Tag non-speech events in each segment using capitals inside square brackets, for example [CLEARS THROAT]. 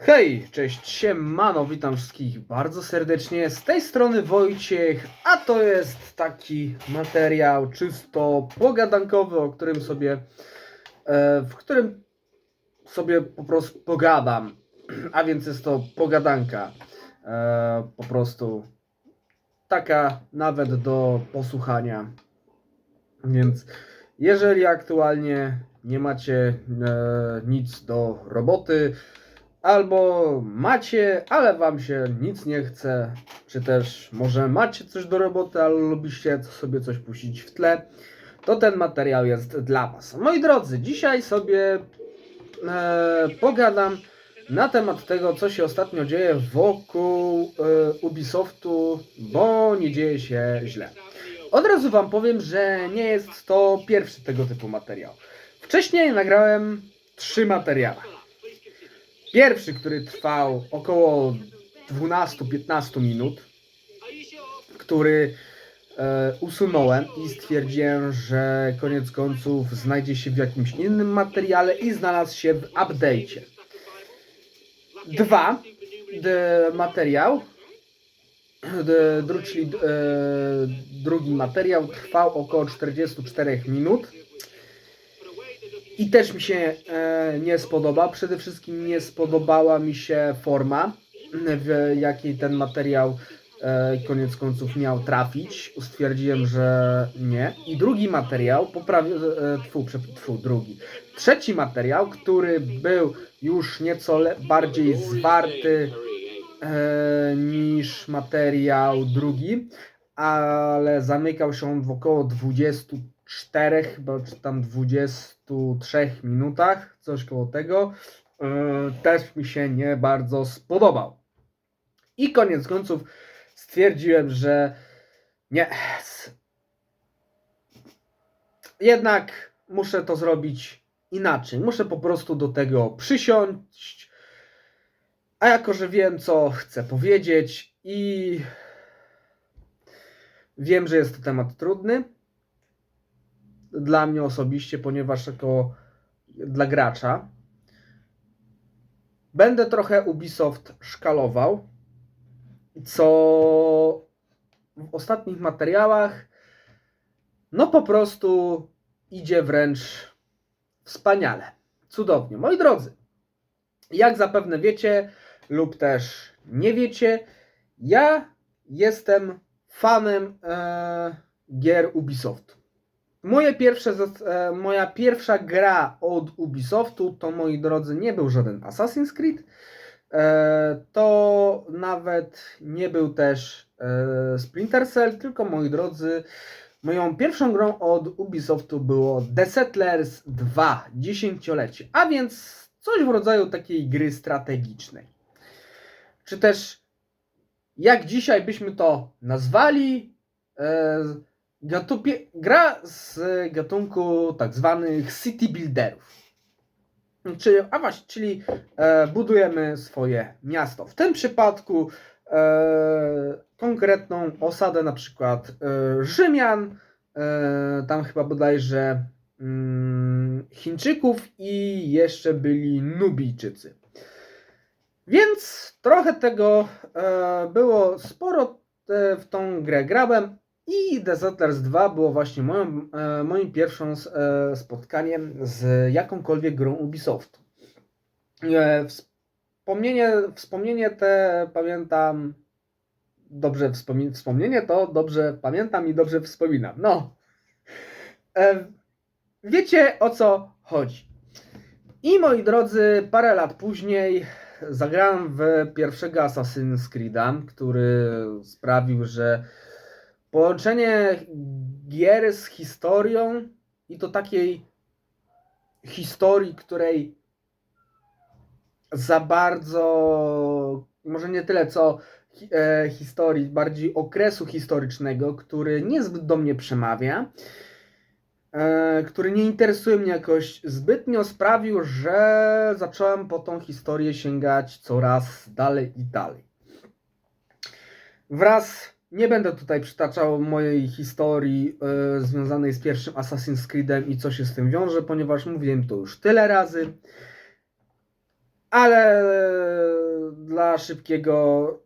Hej, cześć, siemano, witam wszystkich bardzo serdecznie. Z tej strony Wojciech, a to jest taki materiał czysto pogadankowy, o którym sobie, e, w którym sobie po prostu pogadam. [CLEARS THROAT] A więc jest to pogadanka. E, po prostu taka nawet do posłuchania. Więc jeżeli aktualnie nie macie e, nic do roboty, albo macie, ale wam się nic nie chce, czy też może macie coś do roboty, ale lubicie sobie coś puścić w tle, to ten materiał jest dla was. Moi drodzy, dzisiaj sobie e, pogadam na temat tego, co się ostatnio dzieje wokół e, Ubisoftu, bo nie dzieje się źle. Od razu wam powiem, że nie jest to pierwszy tego typu materiał. Wcześniej nagrałem trzy materiały. Pierwszy, który trwał około 12-15 minut, który e, usunąłem i stwierdziłem, że koniec końców znajdzie się w jakimś innym materiale i znalazł się w update'cie. Dwa, materiał, e, drugi materiał trwał około 44 minut. I też mi się e, nie spodoba. Przede wszystkim nie spodobała mi się forma, w jakiej ten materiał e, koniec końców miał trafić. Stwierdziłem, że nie. I drugi materiał, poprawię, e, tfu, tfu, drugi. Trzeci materiał, który był już nieco le- bardziej zwarty e, niż materiał drugi, ale zamykał się on w około 24 chyba, czy tam 23 minutach, coś koło tego. E, też mi się nie bardzo spodobał. I koniec końców stwierdziłem, że nie. Jednak muszę to zrobić inaczej. Muszę po prostu do tego przysiąść. A jako, że wiem, co chcę powiedzieć i wiem, że jest to temat trudny dla mnie osobiście, ponieważ jako dla gracza będę trochę Ubisoft szkalował, co w ostatnich materiałach no po prostu idzie wręcz wspaniale, cudownie. Moi drodzy, jak zapewne wiecie lub też nie wiecie, ja jestem fanem e, gier Ubisoftu. Moje pierwsze, e, moja pierwsza gra od Ubisoftu to, moi drodzy, nie był żaden Assassin's Creed. E, to nawet nie był też e, Splinter Cell, tylko, moi drodzy, moją pierwszą grą od Ubisoftu było The Settlers 2, dziesięciolecie, a więc coś w rodzaju takiej gry strategicznej. Czy też, jak dzisiaj byśmy to nazwali, Gatupie, gra z gatunku tak zwanych city builderów. Czyli, a właśnie, czyli e, budujemy swoje miasto. W tym przypadku e, konkretną osadę, na przykład e, Rzymian, e, tam chyba bodajże mm, Chińczyków i jeszcze byli Nubijczycy. Więc trochę tego e, było sporo e, w tą grę grałem i The Settlers 2 było właśnie moją, e, moim pierwszym e, spotkaniem z jakąkolwiek grą Ubisoftu. E, wspomnienie, wspomnienie te pamiętam dobrze wspomi- wspomnienie to dobrze pamiętam i dobrze wspominam. No. Wiecie o co chodzi. I moi drodzy, parę lat później zagrałem w pierwszego Assassin's Creed'a, który sprawił, że połączenie gier z historią i to takiej historii, której za bardzo, może nie tyle co e, historii, bardziej okresu historycznego, który niezbyt do mnie przemawia, e, który nie interesuje mnie jakoś zbytnio, sprawił, że zacząłem po tą historię sięgać coraz dalej i dalej. Wraz, nie będę tutaj przytaczał mojej historii e, związanej z pierwszym Assassin's Creedem i co się z tym wiąże, ponieważ mówiłem to już tyle razy. Ale dla szybkiego,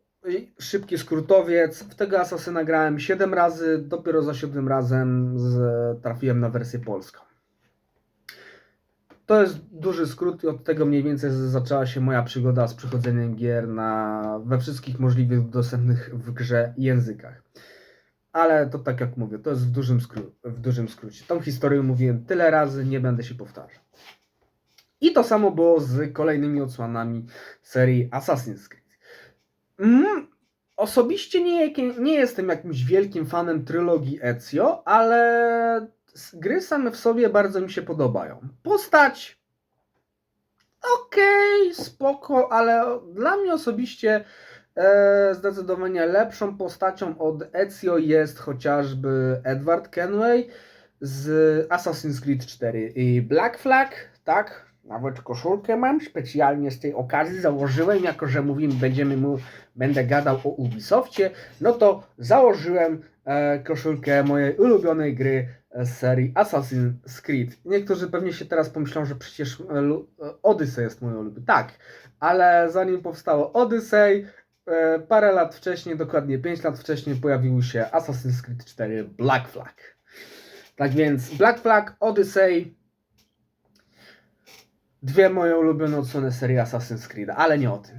szybki skrótowiec, w tego Asasyna grałem 7 razy, dopiero za 7 razem z, trafiłem na wersję polską. To jest duży skrót i od tego mniej więcej zaczęła się moja przygoda z przechodzeniem gier na, we wszystkich możliwych dostępnych w grze językach. Ale to tak jak mówię, to jest w dużym, skró- w dużym skrócie. Tą historię mówiłem tyle razy, nie będę się powtarzał. I to samo było z kolejnymi odsłonami serii Assassin's Creed. Mm, osobiście nie, nie jestem jakimś wielkim fanem trylogii Ezio, ale gry same w sobie bardzo mi się podobają. Postać okej, spoko, ale dla mnie osobiście e, zdecydowanie lepszą postacią od Ezio jest chociażby Edward Kenway z Assassin's Creed 4 i Black Flag, tak? Nawet koszulkę mam specjalnie z tej okazji założyłem, jako że mówimy, będziemy mu, będę gadał o Ubisoftie, no to założyłem e, koszulkę mojej ulubionej gry z serii Assassin's Creed. Niektórzy pewnie się teraz pomyślą, że przecież e, e, Odyssey jest moją ulubioną. Tak, ale zanim powstało Odyssey, e, parę lat wcześniej, dokładnie 5 lat wcześniej pojawił się Assassin's Creed 4 Black Flag. Tak więc Black Flag, Odyssey, dwie moje ulubione odsłony serii Assassin's Creed, ale nie o tym.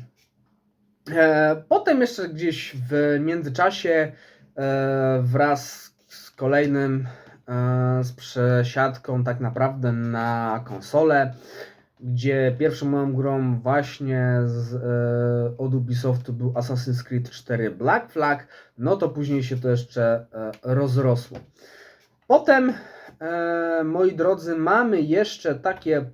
E, potem jeszcze gdzieś w międzyczasie e, wraz z kolejnym e, z przesiadką tak naprawdę na konsolę, gdzie pierwszą moją grą właśnie z, od Ubisoftu był Assassin's Creed 4 Black Flag, no to później się to jeszcze rozrosło. Potem, moi drodzy, mamy jeszcze takie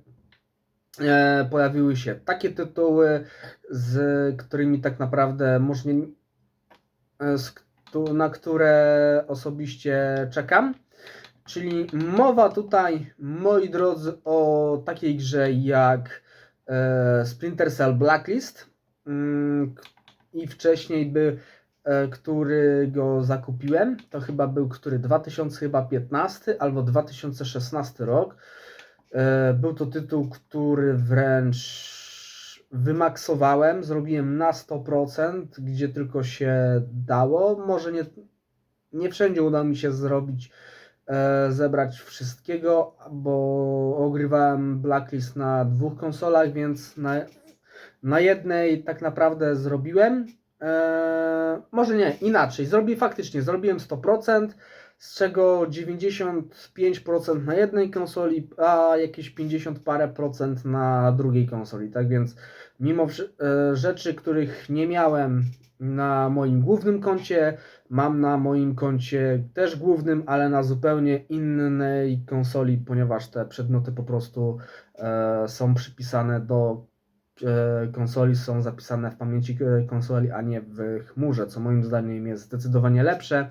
pojawiły się takie tytuły, z którymi tak naprawdę może e, na które osobiście czekam. Czyli mowa tutaj, moi drodzy, o takiej grze jak e, Splinter Cell Blacklist mm, i wcześniej był, e, który go zakupiłem. To chyba był który 2015 albo 2016 rok. E, Był to tytuł, który wręcz wymaksowałem, zrobiłem na 100%, gdzie tylko się dało. Może nie, nie wszędzie udało mi się zrobić, e, zebrać wszystkiego, bo ogrywałem Blacklist na dwóch konsolach, więc na, na jednej tak naprawdę zrobiłem. E, może nie, inaczej. Zrobię faktycznie, zrobiłem 100%, z czego 95% na jednej konsoli, a jakieś 50 parę procent na drugiej konsoli. Tak więc, mimo e, rzeczy, których nie miałem na moim głównym koncie, mam na moim koncie też głównym, ale na zupełnie innej konsoli, ponieważ te przedmioty po prostu e, są przypisane do e, konsoli, są zapisane w pamięci e, konsoli, a nie w chmurze, co moim zdaniem jest zdecydowanie lepsze,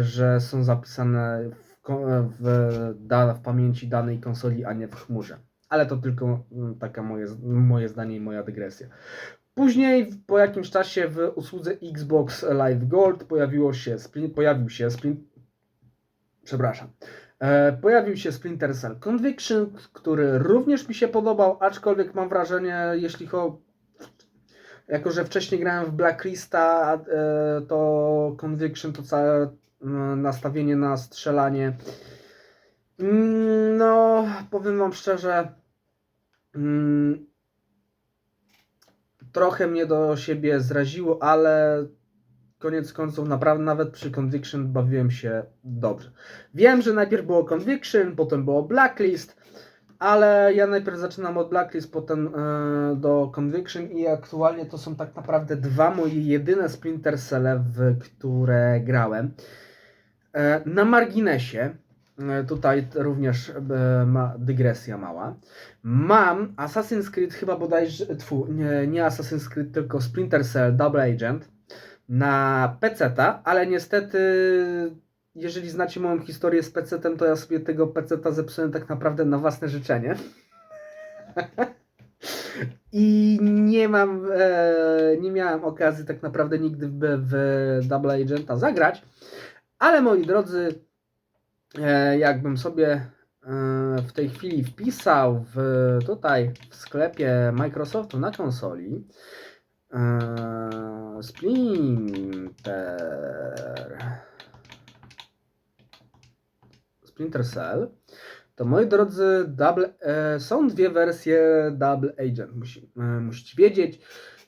że są zapisane w, w, w pamięci danej konsoli, a nie w chmurze. Ale to tylko mm, taka moje, moje zdanie i moja dygresja. Później, po jakimś czasie w usłudze Xbox Live Gold pojawiło się, pojawił się przepraszam, e, pojawił się Splinter Cell Conviction, który również mi się podobał, aczkolwiek mam wrażenie, jeśli chodzi jako, że wcześniej grałem w Blacklista, e, to Conviction to całe nastawienie na strzelanie. Mm, No, powiem Wam szczerze, mm, trochę mnie do siebie zraziło, ale koniec końców naprawdę nawet przy Conviction bawiłem się dobrze. Wiem, że najpierw było Conviction, potem było Blacklist, ale ja najpierw zaczynam od Blacklist, potem e, do Conviction i aktualnie to są tak naprawdę dwa moje jedyne Splinter Celle, w które grałem. E, na marginesie, e, tutaj również e, ma dygresja mała, mam Assassin's Creed chyba bodajże, tfu, nie, nie Assassin's Creed, tylko Splinter Cell Double Agent na PC-ta, ale niestety jeżeli znacie moją historię z PC-tem, to ja sobie tego PC-ta zepsułem tak naprawdę na własne życzenie. [LAUGHS] I nie mam, nie miałem okazji tak naprawdę nigdy w, w Double Agenta zagrać, ale moi drodzy, e, jakbym sobie e, w tej chwili wpisał w, tutaj w sklepie Microsoftu na konsoli e, Splinter Splinter Cell, to moi drodzy, double, są dwie wersje Double Agent, musi, musicie wiedzieć.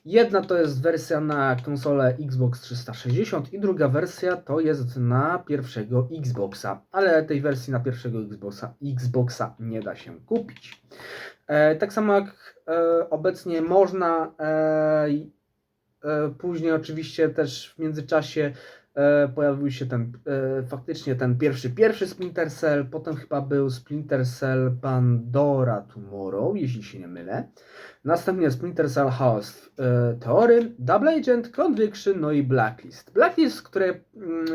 Jedna to jest wersja na konsolę Xbox 360 i druga wersja to jest na pierwszego Xboxa, ale tej wersji na pierwszego Xboxa, Xboxa nie da się kupić. E, tak samo jak e, obecnie można e, e, później oczywiście też w międzyczasie pojawił się ten e, faktycznie ten pierwszy pierwszy Splinter Cell, potem chyba był Splinter Cell Pandora Tomorrow, jeśli się nie mylę. Następnie Splinter Cell House e, Theory, Double Agent, Conviction, no i Blacklist. Blacklist, które mm,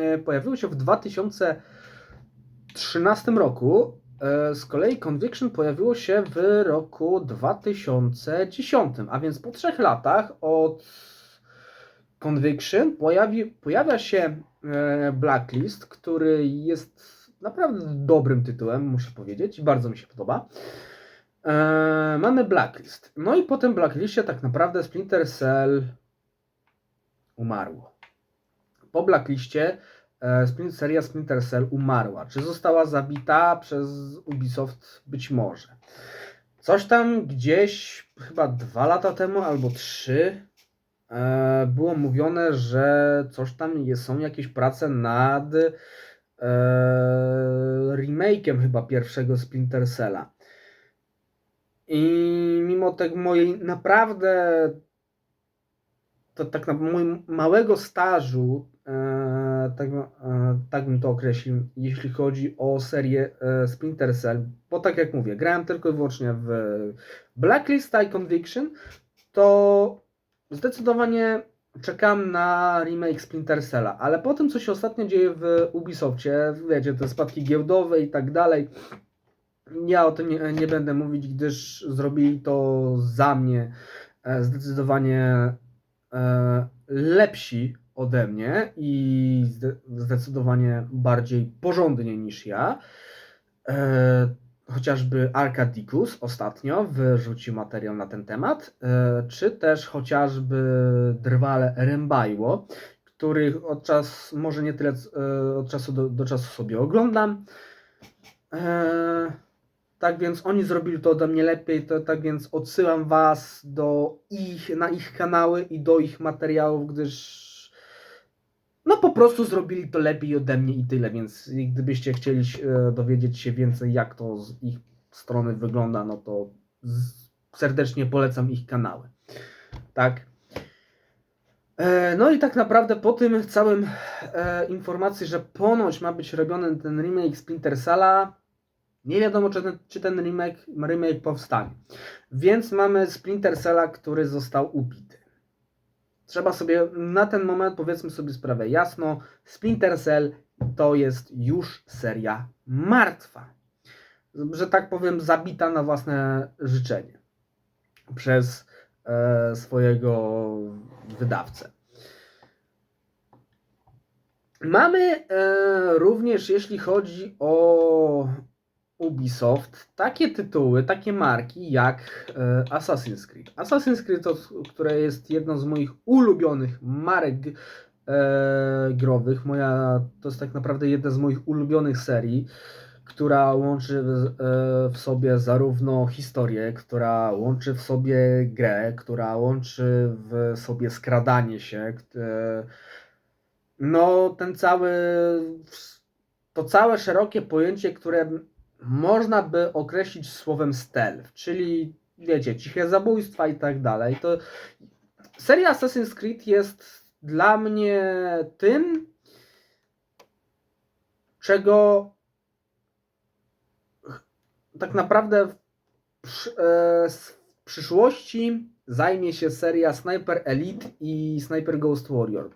e, pojawiło się w 2013 roku, e, z kolei Conviction pojawiło się w roku 2010, a więc po trzech latach od Conviction pojawi, pojawia się e, Blacklist, który jest naprawdę dobrym tytułem, muszę powiedzieć, i bardzo mi się podoba. E, mamy Blacklist. No i po tym Blacklistie tak naprawdę Splinter Cell umarło. Po Blackliście e, seria Splinter Cell umarła. Czy została zabita przez Ubisoft? Być może. Coś tam gdzieś chyba dwa lata temu albo trzy było mówione, że coś tam jest, są jakieś prace nad e, remake'iem chyba pierwszego Splinter Cella. I mimo tego mojej naprawdę to tak na mój małego stażu, e, tak, e, tak bym to określił, jeśli chodzi o serię e, Splinter Cell, bo tak jak mówię, grałem tylko i wyłącznie w Blacklist i Conviction, to zdecydowanie czekam na remake Splinter Cella, ale po tym, co się ostatnio dzieje w Ubisoftie, wiecie, te spadki giełdowe i tak dalej, ja o tym nie, nie będę mówić, gdyż zrobili to za mnie e, zdecydowanie e, lepsi ode mnie i zde, zdecydowanie bardziej porządnie niż ja. Chociażby Arkadikus ostatnio wyrzucił materiał na ten temat, e, czy też chociażby Drwale Rembajło, których od czas, może nie tyle e, od czasu do, do czasu sobie oglądam. E, tak więc oni zrobili to ode mnie lepiej, to tak więc odsyłam Was do ich, na ich kanały i do ich materiałów, gdyż no po prostu zrobili to lepiej ode mnie i tyle, więc gdybyście chcieli e, dowiedzieć się więcej jak to z ich strony wygląda, no to serdecznie polecam ich kanały. Tak. E, No i tak naprawdę po tym całym e, informacji, że ponoć ma być robiony ten remake Splinter Cella, nie wiadomo, czy ten, czy ten remake, remake powstanie. Więc mamy Splinter Cella, który został ubity. Trzeba sobie na ten moment, powiedzmy sobie sprawę jasno, Splinter Cell to jest już seria martwa. Że tak powiem, zabita na własne życzenie przez e, swojego wydawcę. Mamy e, również, jeśli chodzi o Ubisoft takie tytuły, takie marki jak e, Assassin's Creed. Assassin's Creed, to, które jest jedną z moich ulubionych marek e, growych. Moja, to jest tak naprawdę jedna z moich ulubionych serii, która łączy w, e, w sobie zarówno historię, która łączy w sobie grę, która łączy w sobie skradanie się. E, no, ten cały, to całe szerokie pojęcie, które można by określić słowem stealth, czyli wiecie, ciche zabójstwa i tak dalej. To seria Assassin's Creed jest dla mnie tym, czego tak naprawdę w, przy- e, w przyszłości zajmie się seria Sniper Elite i Sniper Ghost Warrior.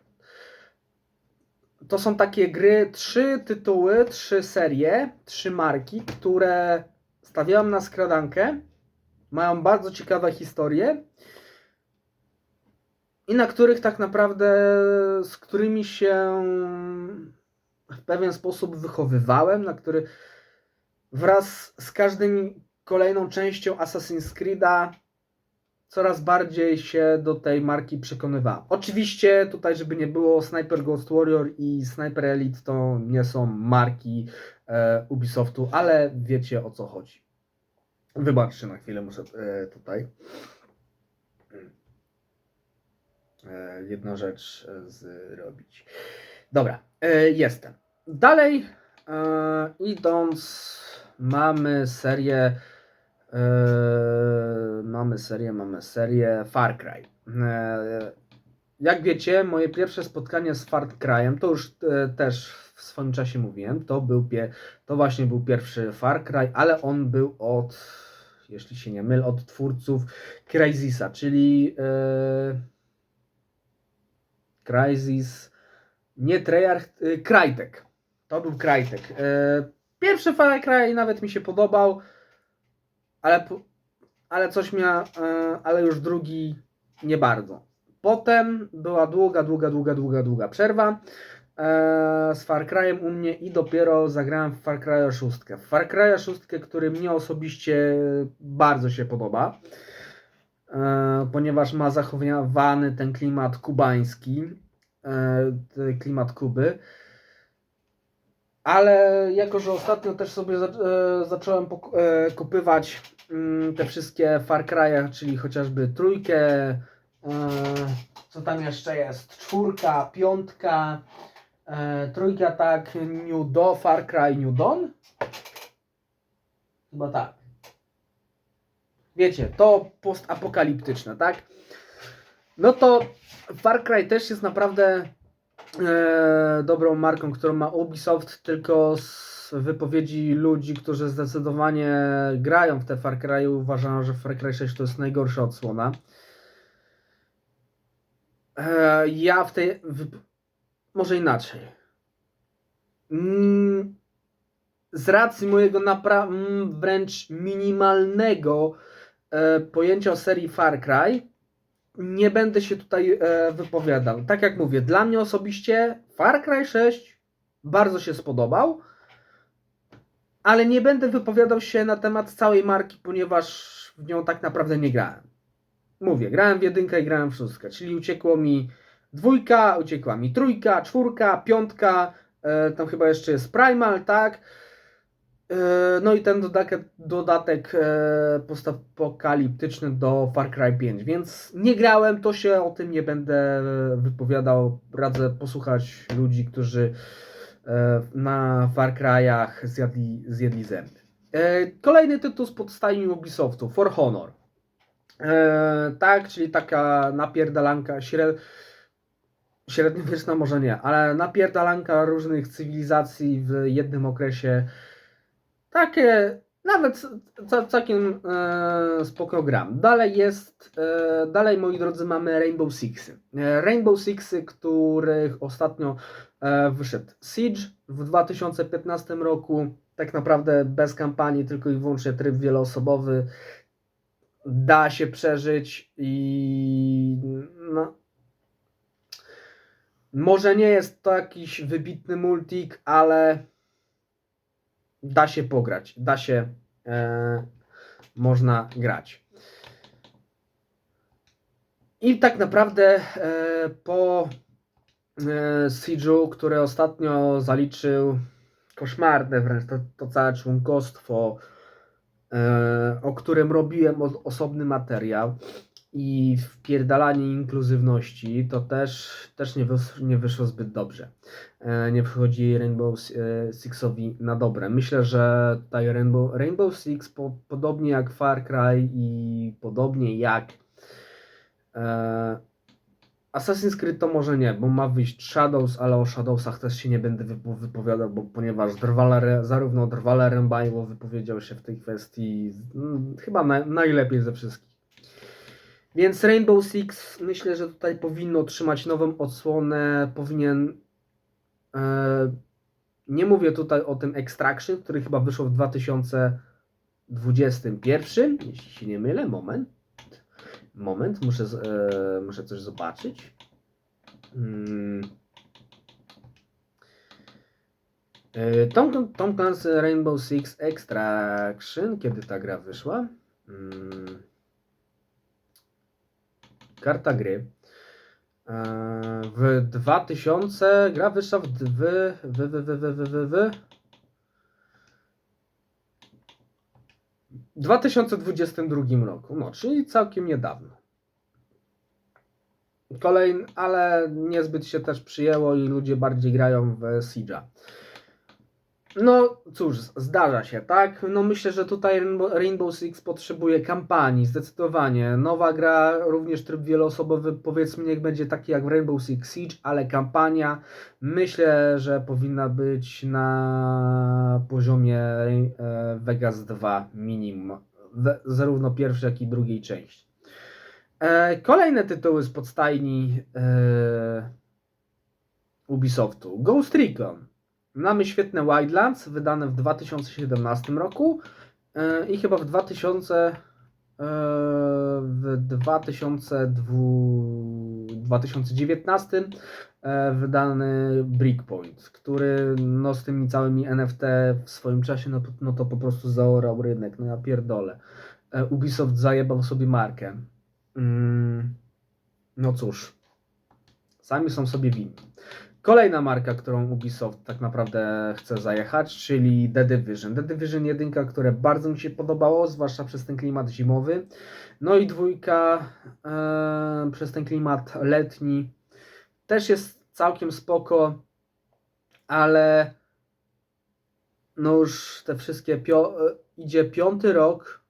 To są takie gry, trzy tytuły, trzy serie, trzy marki, które stawiałem na skradankę, mają bardzo ciekawe historie i na których tak naprawdę, z którymi się w pewien sposób wychowywałem, na który wraz z każdym kolejną częścią Assassin's Creed'a coraz bardziej się do tej marki przekonywałem. Oczywiście tutaj, żeby nie było, Sniper Ghost Warrior i Sniper Elite to nie są marki e, Ubisoftu, ale wiecie o co chodzi. Wybaczcie na chwilę, muszę e, tutaj e, rzecz e, zrobić. Dobra, e, jestem. Dalej e, idąc, mamy serię e, mamy serię, mamy serię Far Cry. E, jak wiecie, moje pierwsze spotkanie z Far Cry'em, to już e, też w swoim czasie mówiłem, to, był pie, to właśnie był pierwszy Far Cry, ale on był od, jeśli się nie mylę, od twórców Crysisa, czyli e, Crysis, nie Treyarch, e, Crytek. To był Crytek. E, pierwszy Far Cry nawet mi się podobał, ale, ale coś miał, e, ale już drugi nie bardzo. Potem była długa, długa, długa, długa, długa przerwa e, z Far Cry'em u mnie i dopiero zagrałem w Far Cry'a 6. W Far Cry'a 6, który mnie osobiście bardzo się podoba, e, ponieważ ma zachowany ten klimat kubański, klimat Kuby. Ale jako, że ostatnio też sobie e, zacząłem pok- e, kupywać mm, te wszystkie Far Cry'e, czyli chociażby trójkę, e, co tam jeszcze jest, czwórka, piątka, trójka tak, New Do, Far Cry New Dawn? Chyba tak. Wiecie, to postapokaliptyczne, tak? No to Far Cry też jest naprawdę e, dobrą marką, którą ma Ubisoft, tylko z wypowiedzi ludzi, którzy zdecydowanie grają w te Far Cry, uważają, że Far Cry 6 to jest najgorsza odsłona. E, ja w tej. wyp- Może inaczej. Mm, Z racji mojego napra- mm, wręcz minimalnego e, pojęcia o serii Far Cry, nie będę się tutaj e, wypowiadał. Tak jak mówię, dla mnie osobiście Far Cry 6 bardzo się spodobał, ale nie będę wypowiadał się na temat całej marki, ponieważ w nią tak naprawdę nie grałem. Mówię, grałem w jedynkę i grałem w szóstkę, czyli uciekło mi dwójka, uciekła mi trójka, czwórka, piątka, e, tam chyba jeszcze jest Primal, tak? E, No i ten dodatek, e, postapokaliptyczny do Far Cry 5, więc nie grałem, to się o tym nie będę wypowiadał. Radzę posłuchać ludzi, którzy e, na Far Cry'ach zjadli, zjedli zęby. Kolejny tytuł z podstajni Ubisoftu, For Honor. Tak, czyli taka napierdalanka śred... średniowieczna może nie, ale napierdalanka różnych cywilizacji w jednym okresie. Takie nawet ca- całkiem e, spoko gram. Dalej jest, e, dalej moi drodzy mamy Rainbow Sixy. E, Rainbow Sixy, których ostatnio e, wyszedł Siege w 2015 roku. Tak naprawdę bez kampanii, tylko i wyłącznie tryb wieloosobowy da się przeżyć i no, może nie jest to jakiś wybitny multik, ale da się pograć, da się e, można grać. I tak naprawdę e, po e, Siege'u, który ostatnio zaliczył koszmarne wręcz to, to całe członkostwo, e, o którym robiłem osobny materiał i wpierdalanie inkluzywności, to też, też nie, wys, nie wyszło zbyt dobrze. E, nie wychodzi Rainbow e, Sixowi na dobre. Myślę, że tutaj Rainbow, Rainbow Six, po, podobnie jak Far Cry i podobnie jak e, Assassin's Creed to może nie, bo ma wyjść Shadows, ale o Shadowsach też się nie będę wypo- wypowiadał, bo ponieważ Drwala, zarówno Drwala Rembajło wypowiedział się w tej kwestii chyba na, najlepiej ze wszystkich. Więc Rainbow Six myślę, że tutaj powinno otrzymać nową odsłonę, powinien e, nie mówię tutaj o tym Extraction, który chyba wyszło w 2021, jeśli się nie mylę, moment. Moment, muszę, e, muszę coś zobaczyć. Mm. Yy, Tom, Tom Clancy Rainbow Six Extraction, kiedy ta gra wyszła? Mm karta gry. E, w 2000 gra wyszła w, w, w, w, w, w, w, w 2022 roku, no czyli całkiem niedawno. Kolejny, ale niezbyt się też przyjęło i ludzie bardziej grają w Siege'a. No cóż, zdarza się, tak? No myślę, że tutaj Rainbow, Six potrzebuje kampanii, zdecydowanie. Nowa gra, również tryb wieloosobowy, powiedzmy, niech będzie taki jak w Rainbow Six Siege, ale kampania myślę, że powinna być na poziomie e, Vegas 2 minimum. Zarówno pierwszej, jak i drugiej części. E, Kolejne tytuły z podstajni e, Ubisoftu. Ghost Recon. Mamy świetne Wildlands, wydane w 2017 roku e, i chyba w 2000 e, w 2002, 2019 e, wydany Breakpoint, który no, z tymi całymi NFT w swoim czasie no, no to po prostu zaorał rynek, no ja pierdolę. Ubisoft zajebał sobie markę. Mm, no cóż, sami są sobie winni. Kolejna marka, którą Ubisoft tak naprawdę chce zajechać, czyli The Division. The Division 1, które bardzo mi się podobało, zwłaszcza przez ten klimat zimowy. No i dwójka e, przez ten klimat letni też jest całkiem spoko, ale no już te wszystkie pio- e, idzie piąty rok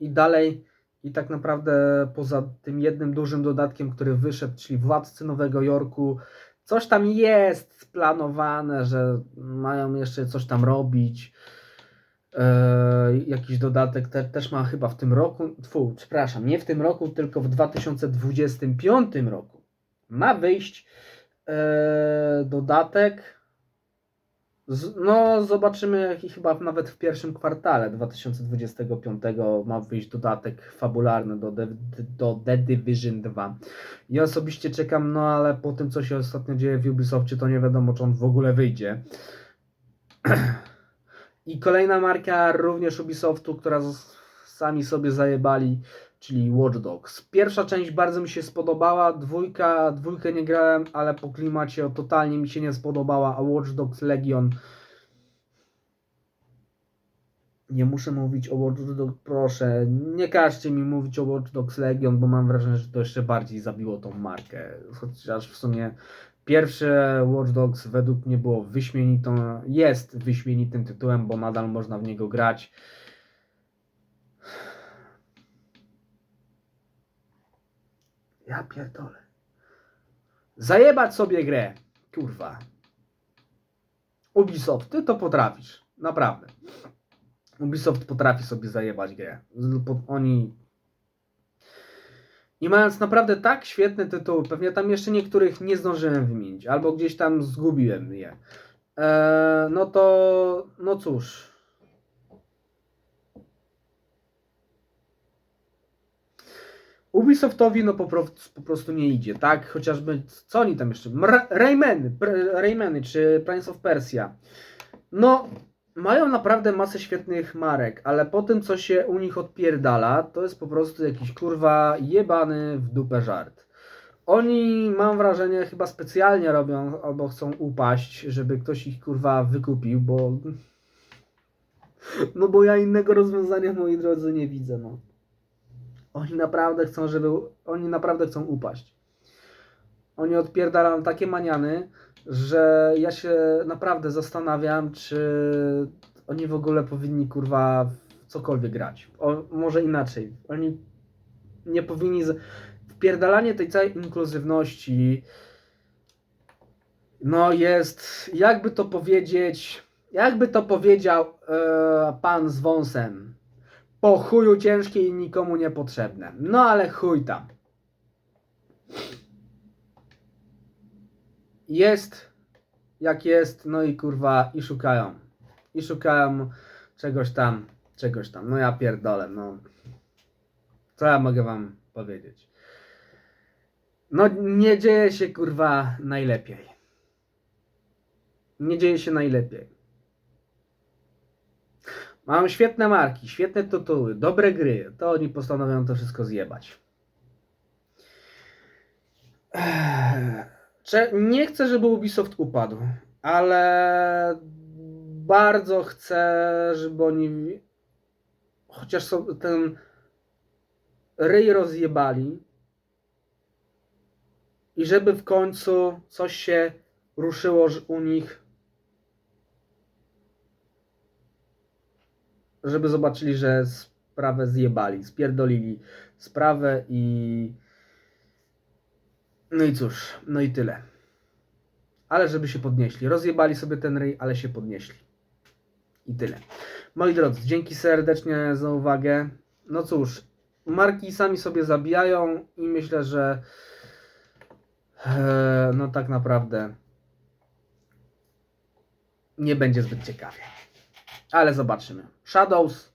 i dalej i tak naprawdę poza tym jednym dużym dodatkiem, który wyszedł, czyli Władcy Nowego Jorku, coś tam jest planowane, że mają jeszcze coś tam robić. E, jakiś dodatek te, też ma chyba w tym roku, tfu, przepraszam, nie w tym roku, tylko w 2025 roku ma wyjść e, dodatek. No, zobaczymy, chyba nawet w pierwszym kwartale 2025 ma wyjść dodatek fabularny do, The- do The Division 2. Ja osobiście czekam, no ale po tym, co się ostatnio dzieje w Ubisoftie, to nie wiadomo, czy on w ogóle wyjdzie. [CLEARS THROAT] I kolejna marka również Ubisoftu, która sami sobie zajebali, czyli Watch Dogs. Pierwsza część bardzo mi się spodobała, dwójka, dwójkę nie grałem, ale po klimacie totalnie mi się nie spodobała, a Watch Dogs Legion nie muszę mówić o Watch Dogs, proszę, nie każcie mi mówić o Watch Dogs Legion, bo mam wrażenie, że to jeszcze bardziej zabiło tą markę. Chociaż w sumie pierwsze Watch Dogs według mnie było wyśmienitą, jest wyśmienitym tytułem, bo nadal można w niego grać. Ja pierdolę. Zajebać sobie grę. Kurwa. Ubisoft, ty to potrafisz. Naprawdę. Ubisoft potrafi sobie zajebać grę. Oni. I mając naprawdę tak świetne tytuły, pewnie tam jeszcze niektórych nie zdążyłem wymienić, albo gdzieś tam zgubiłem je. Eee, no to. No cóż. Ubisoftowi no po, pro, po prostu nie idzie, tak? Chociażby, co oni tam jeszcze? Raymany, Raymany czy Prince of Persia. No, mają naprawdę masę świetnych marek, ale po tym, co się u nich odpierdala, to jest po prostu jakiś kurwa jebany w dupę żart. Oni, mam wrażenie, chyba specjalnie robią albo chcą upaść, żeby ktoś ich kurwa wykupił, bo. [LAUGHS] No bo ja innego rozwiązania, moi drodzy, nie widzę, no. Oni naprawdę chcą, żeby. Oni naprawdę chcą upaść. Oni odpierdalają takie maniany, że ja się naprawdę zastanawiam, czy oni w ogóle powinni kurwa w cokolwiek grać. O, może inaczej. Oni nie powinni. Z... Wpierdalanie tej całej inkluzywności. No jest, jakby to powiedzieć, jakby to powiedział e, pan z wąsem. Po chuju ciężkie i nikomu niepotrzebne. No ale chuj tam. Jest jak jest, no i kurwa, i szukają. I szukają czegoś tam, czegoś tam. No ja pierdolę, no. Co ja mogę wam powiedzieć? No nie dzieje się kurwa najlepiej. nie dzieje się najlepiej. Mają świetne marki, świetne tytuły, dobre gry. To oni postanowią to wszystko zjebać. Nie chcę, żeby Ubisoft upadł, ale bardzo chcę, żeby oni chociaż są ten ryj rozjebali i żeby w końcu coś się ruszyło u nich, żeby zobaczyli, że sprawę zjebali, spierdolili sprawę i no i cóż, no i tyle. Ale żeby się podnieśli. Rozjebali sobie ten ryj, ale się podnieśli. I tyle. Moi drodzy, dzięki serdecznie za uwagę. No cóż, marki sami sobie zabijają i myślę, że e, no tak naprawdę nie będzie zbyt ciekawie. Ale zobaczymy. Shadows.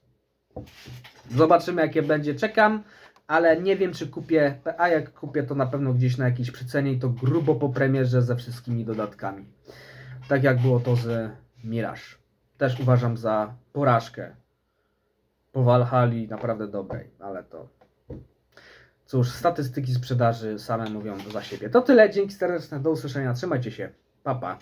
Zobaczymy jakie będzie. Czekam, ale nie wiem czy kupię. A jak kupię to na pewno gdzieś na jakiejś przycenie i to grubo po premierze ze wszystkimi dodatkami. Tak jak było to z Mirage. Też uważam za porażkę po Valhalla naprawdę dobrej, ale to cóż, statystyki sprzedaży same mówią za siebie. To tyle, dzięki serdeczne, do usłyszenia, trzymajcie się, pa pa.